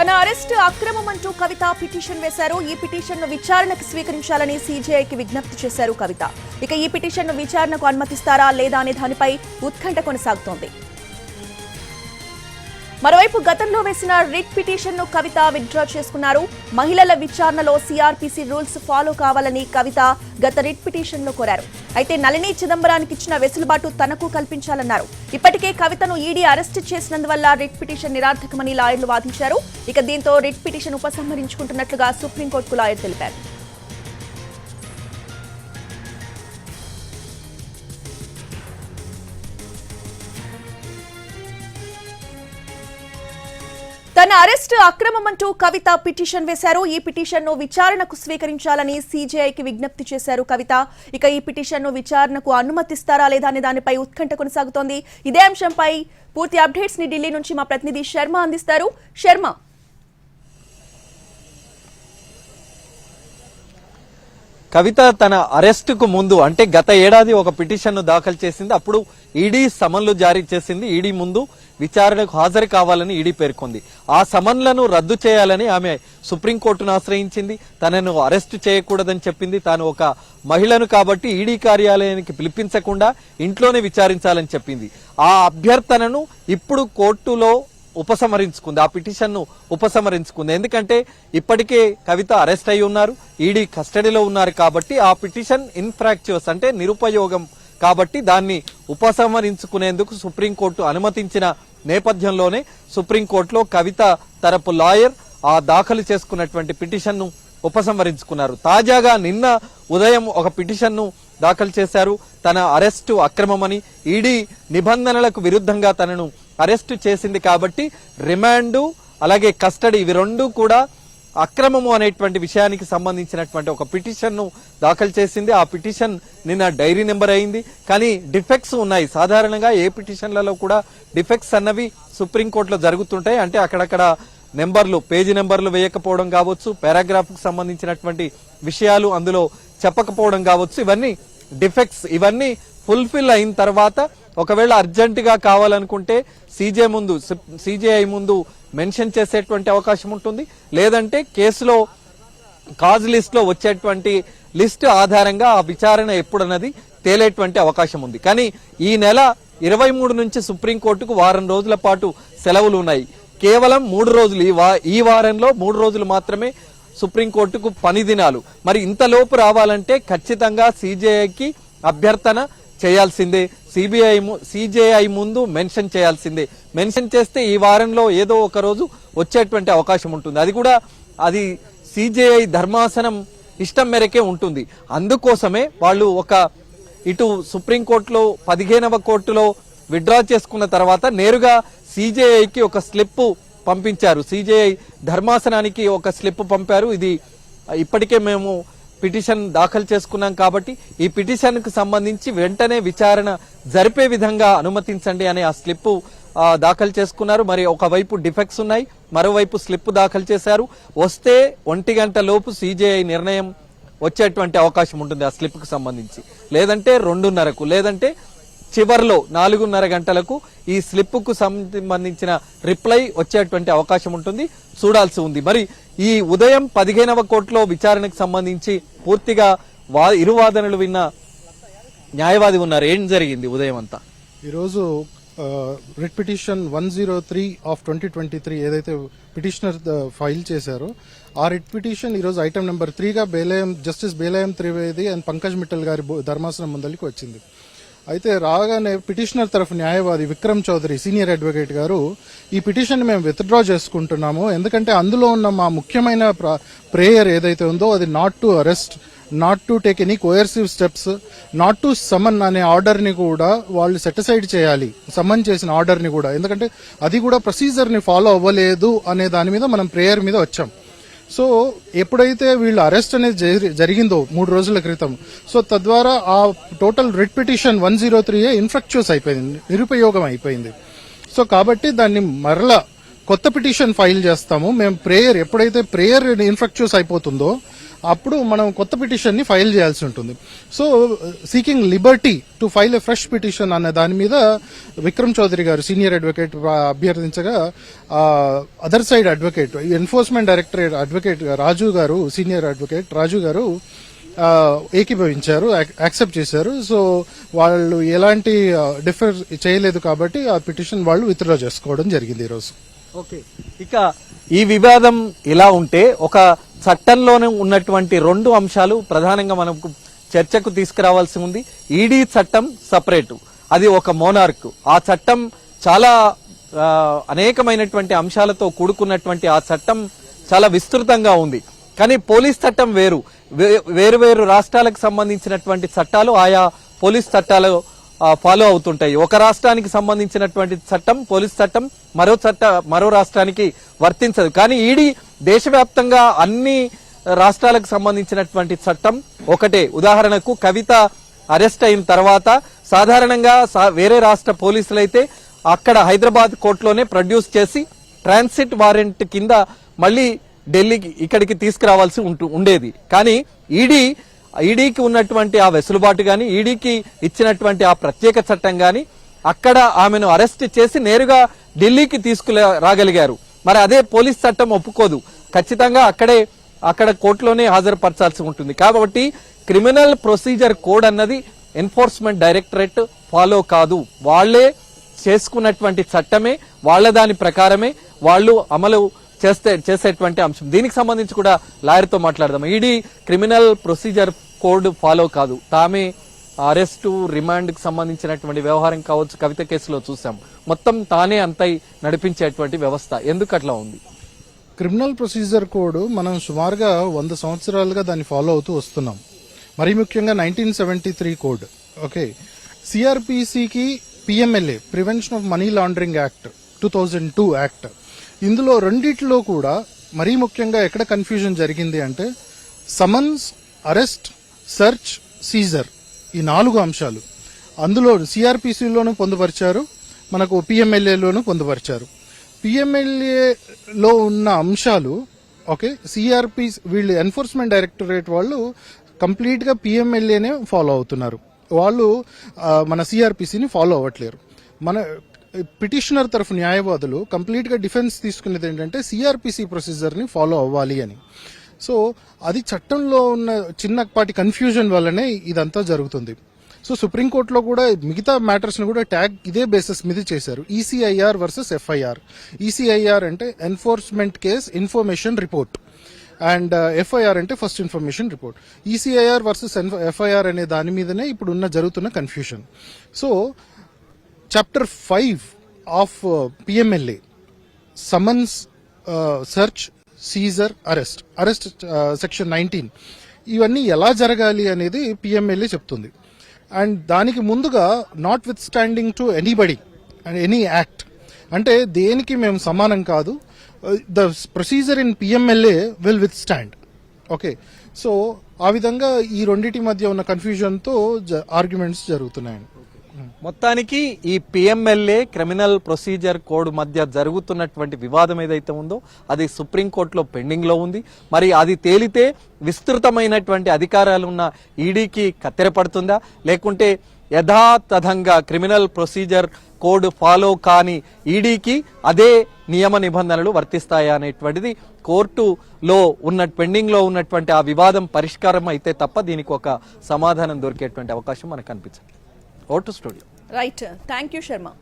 తన అరెస్ట్ అక్రమం అంటూ కవిత పిటిషన్ వేశారు. ఈ పిటిషన్ను విచారణకు స్వీకరించాలని సీజీఐకి విజ్ఞప్తి చేశారు కవిత. ఇక ఈ పిటిషన్ను విచారణకు అనుమతిస్తారా లేదా అనే దానిపై ఉత్కంఠ కొనసాగుతోంది. మరోవైపు గతంలో వేసిన రిట్ పిటిషన్ను కవిత విత్డ్రా చేసుకున్నారు. మహిళల విచారణలో సిఆర్పిసి రూల్స్ ఫాలో కావాలని కవిత గత రిట్ పిటిషన్లో కోరారు. అయితే నళిని చిదంబరానికి ఇచ్చిన వెసులుబాటు తనకు కల్పించాలన్నారు. ఇప్పటికే కవితను ఈడీ అరెస్ట్ చేసినందువల్ల రిట్ పిటిషన్ నిరార్థకమని లాయర్లు వాదించారు. ఇక దీంతో రిట్ పిటిషన్ ఉపసంహరించుకుంటున్నట్లుగా సుప్రీంకోర్టుకు లాయర్ తెలిపారు. తన అరెస్ట్ అక్రమమంటూ కవిత పిటిషన్ వేశారు. ఈ పిటిషన్ను విచారణకు స్వీకరించాలని సీజేఐకి విజ్ఞప్తి చేశారు కవిత. ఇక ఈ పిటిషన్ను విచారణకు అనుమతిస్తారా లేదా అనే దానిపై ఉత్కంఠ కొనసాగుతోంది. ఇదే అంశంపై పూర్తి అప్డేట్స్ని ఢిల్లీ నుంచి మా ప్రతినిధి శర్మ అందిస్తారు. శర్మ. కవిత తన అరెస్టుకు ముందు అంటే గత ఏడాది ఒక పిటిషన్ను దాఖలు చేసింది. అప్పుడు ఈడీ సమన్లు జారీ చేసింది. ఈడీ ముందు విచారణకు హాజరు కావాలని ఈడీ పేర్కొంది. ఆ సమన్లను రద్దు చేయాలని ఆమె సుప్రీంకోర్టును ఆశ్రయించింది. తనను అరెస్టు చేయకూడదని చెప్పింది. తాను ఒక మహిళను కాబట్టి ఈడీ కార్యాలయానికి పిలిపించకుండా ఇంట్లోనే విచారించాలని చెప్పింది. ఆ అభ్యర్థనను ఇప్పుడు కోర్టులో ఉపసంహరించుకుంది ఆ పిటిషన్ను ఉపసంహరించుకుంది ఎందుకంటే ఇప్పటికే కవిత అరెస్ట్ అయి ఉన్నారు ఈడీ కస్టడీలో ఉన్నారు కాబట్టి ఆ పిటిషన్ ఇన్ఫ్రాక్చువస్ అంటే నిరుపయోగం కాబట్టి దాన్ని ఉపసంహరించుకునేందుకు సుప్రీంకోర్టు అనుమతించిన నేపథ్యంలోనే సుప్రీంకోర్టులో కవిత తరపు లాయర్ ఆ దాఖలు చేసుకున్నటువంటి పిటిషన్ను ఉపసంహరించుకున్నారు తాజాగా నిన్న ఉదయం ఒక పిటిషన్ను దాఖలు చేశారు. తన అరెస్టు అక్రమమని ఈడీ నిబంధనలకు విరుద్ధంగా తనను అరెస్టు చేసింది కాబట్టి రిమాండు అలాగే కస్టడీ ఇవి రెండు కూడా అక్రమము అనేటువంటి విషయానికి సంబంధించినటువంటి ఒక పిటిషన్ను దాఖలు చేసింది. ఆ పిటిషన్ నిన్న డైరీ నెంబర్ అయింది. కానీ డిఫెక్ట్స్ ఉన్నాయి. సాధారణంగా ఏ పిటిషన్లలో కూడా డిఫెక్ట్స్ అన్నవి సుప్రీంకోర్టులో జరుగుతుంటాయి. అంటే అక్కడక్కడ నెంబర్లు పేజీ నెంబర్లు వేయకపోవడం కావచ్చు పారాగ్రాఫ్కు సంబంధించినటువంటి విషయాలు అందులో చెప్పకపోవడం కావచ్చు. ఇవన్నీ డిఫెక్ట్స్. ఇవన్నీ ఫుల్ఫిల్ అయిన తర్వాత ఒకవేళ అర్జెంటుగా కావాలనుకుంటే సీజే ముందు సిజేఐ ముందు మెన్షన్ చేసేటువంటి అవకాశం ఉంటుంది. లేదంటే కేసులో కాజ్ లిస్ట్లో వచ్చేటువంటి లిస్ట్ ఆధారంగా ఆ విచారణ ఎప్పుడన్నది తేలేటువంటి అవకాశం ఉంది. కానీ ఈ నెల ఇరవై మూడు నుంచి సుప్రీంకోర్టుకు వారం రోజుల పాటు సెలవులు ఉన్నాయి. కేవలం మూడు రోజులు ఈ వా- ఈ వారంలో మూడు రోజులు మాత్రమే సుప్రీంకోర్టుకు పని దినాలు. మరి ఇంతలోపు రావాలంటే ఖచ్చితంగా సిజేఐకి అభ్యర్థన చేయాల్సిందే. సిబిఐ సిజేఐ ముందు మెన్షన్ చేయాల్సిందే. మెన్షన్ చేస్తే ఈ వారంలో ఏదో ఒక రోజు వచ్చేటువంటి అవకాశం ఉంటుంది. అది కూడా అది సిజేఐ ధర్మాసనం ఇష్టం మేరకే ఉంటుంది. అందుకోసమే వాళ్ళు ఒక ఇటు సుప్రీంకోర్టులో పదిహేనవ కోర్టులో విడ్డ్రా చేసుకున్న తర్వాత నేరుగా సిజేఐకి ఒక స్లిప్ పంపించారు. సిజేఐ ధర్మాసనానికి ఒక స్లిప్ పంపారు. ఇది ఇప్పటికే మేము పిటిషన్ దాఖలు చేసుకున్నాం కాబట్టి ఈ పిటిషన్కు సంబంధించి వెంటనే విచారణ జరిపే విధంగా అనుమతించండి అనే ఆ స్లిప్ దాఖలు చేసుకున్నారు. మరి ఒకవైపు డిఫెక్ట్స్ ఉన్నాయి మరోవైపు స్లిప్ దాఖలు చేశారు. వస్తే ఒంటి గంట లోపు సిజేఐ నిర్ణయం వచ్చేటువంటి అవకాశం ఉంటుంది ఆ స్లిప్కు సంబంధించి. లేదంటే రెండున్నరకు లేదంటే చివర్లో నాలుగున్నర గంటలకు ఈ స్లిప్కు సంబంధించిన రిప్లై వచ్చేటువంటి అవకాశం ఉంటుంది. చూడాల్సి ఉంది. మరి ఈ ఉదయం పదిహేనవ కోర్టులో విచారణకు సంబంధించి పూర్తిగా వా ఇరువాదనలు విన్న న్యాయవాది ఉన్నారు. ఏం జరిగింది ఉదయం అంతా? ఈరోజు writ petition one zero three of twenty twenty three ఏదైతే పిటిషనర్ ఫైల్ చేశారో ఆ రిట్ పిటిషన్ ఈరోజు ఐటమ్ నెంబర్ త్రీగా బేలయం జస్టిస్ బేలయం త్రివేది అండ్ పంకజ్ మిట్టల్ గారి ధర్మాసనం ముందలికి వచ్చింది. అయితే రాగానే పిటిషనర్ తరఫు న్యాయవాది విక్రమ్ చౌదరి సీనియర్ అడ్వకేట్ గారు ఈ పిటిషన్ మేము విత్డ్రా చేసుకుంటున్నాము. ఎందుకంటే అందులో ఉన్న మా ముఖ్యమైన ప్రేయర్ ఏదైతే ఉందో అది not to arrest not to take any coercive steps not to summon అనే ఆర్డర్ని కూడా వాళ్ళు సెటిసైడ్ చేయాలి. సమన్ చేసిన ఆర్డర్ని కూడా. ఎందుకంటే అది కూడా ప్రొసీజర్ని ఫాలో అవ్వలేదు అనే దాని మీద మనం ప్రేయర్ మీద వచ్చాం. సో ఎప్పుడైతే వీళ్ళు అరెస్ట్ అనేది జరి- జరిగిందో మూడు రోజుల క్రితం సో తద్వారా ఆ total writ petition one zero three infructuous అయిపోయింది నిరుపయోగం అయిపోయింది. సో కాబట్టి దాన్ని మరలా కొత్త పిటిషన్ ఫైల్ చేస్తాము. మేము ప్రేయర్ ఎప్పుడైతే ప్రేయర్ ఇన్ఫెక్చువస్ అయిపోతుందో అప్పుడు మనం కొత్త పిటిషన్ని ఫైల్ చేయాల్సి ఉంటుంది. So seeking liberty to file a fresh petition అనే దాని మీద విక్రమ్ చౌదరి గారు senior advocate అభ్యర్థించగా other side advocate enforcement directorate advocate Raju గారు సీనియర్ అడ్వకేట్ రాజు గారు ఏకీభవించారు యాక్సెప్ట్ చేశారు. సో వాళ్ళు ఎలాంటి డిఫర్ చేయలేదు కాబట్టి ఆ పిటిషన్ వాళ్ళు విత్డ్రా చేసుకోవడం జరిగింది ఈరోజు. ఓకే. ఇక ఈ వివాదం ఇలా ఉంటే ఒక చట్టంలోనే ఉన్నటువంటి రెండు అంశాలు ప్రధానంగా మనకు చర్చకు తీసుకురావాల్సి ఉంది. ఈడీ చట్టం సపరేటు. అది ఒక మోనార్క్. ఆ చట్టం చాలా అనేకమైనటువంటి అంశాలతో కూడుకున్నటువంటి ఆ చట్టం చాలా విస్తృతంగా ఉంది. కానీ పోలీస్ చట్టం వేరు. వేరు వేరు రాష్ట్రాలకు సంబంధించినటువంటి చట్టాలు ఆయా పోలీస్ చట్టాలు ఫాలో అవుతుంటాయి. ఒక రాష్ట్రానికి సంబంధించినటువంటి చట్టం పోలీస్ చట్టం మరో చట్ట మరో రాష్ట్రానికి వర్తించదు. కానీ ఈడీ దేశవ్యాప్తంగా అన్ని రాష్ట్రాలకు సంబంధించినటువంటి చట్టం ఒకటే. ఉదాహరణకు కవిత అరెస్ట్ అయిన తర్వాత సాధారణంగా సా- వేరే రాష్ట్ర పోలీసులైతే అక్కడ హైదరాబాద్ కోర్టులోనే ప్రొడ్యూస్ చేసి ట్రాన్సిట్ వారెంట్ కింద మళ్ళీ ఢిల్లీకి ఇక్కడికి తీసుకురావాల్సి ఉంటు ఉండేది. కానీ ఈడీ ఈడీకి ఉన్నటువంటి ఆ వెసులుబాటు గాని ఈడీకి ఇచ్చినటువంటి ఆ ప్రత్యేక చట్టం గాని అక్కడ ఆమెను అరెస్ట్ చేసి నేరుగా ఢిల్లీకి తీసుకురా రాగలిగారు. మరి అదే పోలీస్ చట్టం ఒప్పుకోదు. ఖచ్చితంగా అక్కడే అక్కడ కోర్టులోనే హాజరుపరచాల్సి ఉంటుంది. కాబట్టి క్రిమినల్ ప్రొసీజర్ కోడ్ అన్నది ఎన్ఫోర్స్మెంట్ డైరెక్టరేట్ ఫాలో కాదు. వాళ్ళే చేసుకున్నటువంటి చట్టమే వాళ్ళ దాని ప్రకారమే వాళ్ళు అమలు చేస్తే చేసేటువంటి అంశం. దీనికి సంబంధించి కూడా లాయర్తో మాట్లాడదాం. ED criminal procedure code follow కాదు. తామే అరెస్టు రిమాండ్కి సంబంధించినటువంటి వ్యవహారం కావచ్చు కవిత కేసులో చూసాం. మొత్తం తానే అంతై నడిపించేటువంటి వ్యవస్థ. ఎందుకు అట్లా ఉంది? క్రిమినల్ ప్రొసీజర్ కోడ్ మనం సుమారుగా వంద సంవత్సరాలుగా దాన్ని ఫాలో అవుతూ వస్తున్నాం. మరీ ముఖ్యంగా nineteen seventy three code. Okay. సిఆర్పిసికి PMLA prevention of money laundering act two thousand two act ఇందులో రెండిట్లో కూడా మరీ ముఖ్యంగా ఎక్కడ కన్ఫ్యూజన్ జరిగింది అంటే సమన్స్ అరెస్ట్ సెర్చ్ సీజర్ ఈ నాలుగు అంశాలు. అందులో సిఆర్పిసిలోనూ పొందుపరిచారు మనకు పిఎంఎల్ఏలోనూ పొందుపరిచారు. పిఎంఎల్ఏలో ఉన్న అంశాలు ఓకే సిఆర్పి వీళ్ళు ఎన్ఫోర్స్మెంట్ డైరెక్టరేట్ వాళ్ళు కంప్లీట్గా పిఎంఎల్ఏనే ఫాలో అవుతున్నారు. వాళ్ళు మన సిఆర్పిసిని ఫాలో అవ్వట్లేరు. మన పిటిషనర్ తరఫు న్యాయవాదులు కంప్లీట్గా డిఫెన్స్ తీసుకునేది ఏంటంటే సిఆర్పిసి ప్రొసీజర్ని ఫాలో అవ్వాలి అని. సో అది చట్టంలో ఉన్న చిన్నపాటి కన్ఫ్యూజన్ వల్లనే ఇదంతా జరుగుతుంది. సో సుప్రీంకోర్టులో కూడా మిగతా మ్యాటర్స్ని కూడా ట్యాగ్ ఇదే బేసిస్ మీద చేశారు. ఈసీఐఆర్ వర్సెస్ ఎఫ్ఐఆర్ ఈసీఐఆర్ అంటే enforcement case information report and FIR అంటే first information report ECIR versus FIR అనే దాని మీదనే ఇప్పుడు ఉన్న జరుగుతున్న confusion so chapter five of PMLA summons search seizure arrest arrest section nineteen ఇవన్నీ ఎలా జరగాలి అనేది పిఎంఎల్ఏ చెప్తుంది. అండ్ దానికి ముందుగా notwithstanding to anybody and any act అంటే దేనికి మేము సమానం కాదు the procedure in PMLA will withstand okay so ఆ విధంగా ఈ రెండింటి మధ్య ఉన్న కన్ఫ్యూజన్తో ఆర్గ్యుమెంట్స్ జరుగుతున్నాయండి మొత్తానికి ఈ పిఎంఎల్ఏ క్రిమినల్ ప్రొసీజర్ కోడ్ మధ్య జరుగుతున్నటువంటి వివాదం ఏదైతే ఉందో అది సుప్రీంకోర్టులో పెండింగ్లో ఉంది. మరి అది తేలితే విస్తృతమైనటువంటి అధికారాలు ఉన్న ఈడీకి కత్తెర పడుతుందా లేకుంటే యథాతథంగా క్రిమినల్ ప్రొసీజర్ కోడ్ ఫాలో కాని ఈడీకి అదే నియమ నిబంధనలు వర్తిస్తాయా అనేటువంటిది కోర్టులో ఉన్న పెండింగ్లో ఉన్నటువంటి ఆ వివాదం పరిష్కారం అయితే తప్ప దీనికి ఒక సమాధానం దొరికేటువంటి అవకాశం మనకు Auto studio. Right. Thank you, Sharma.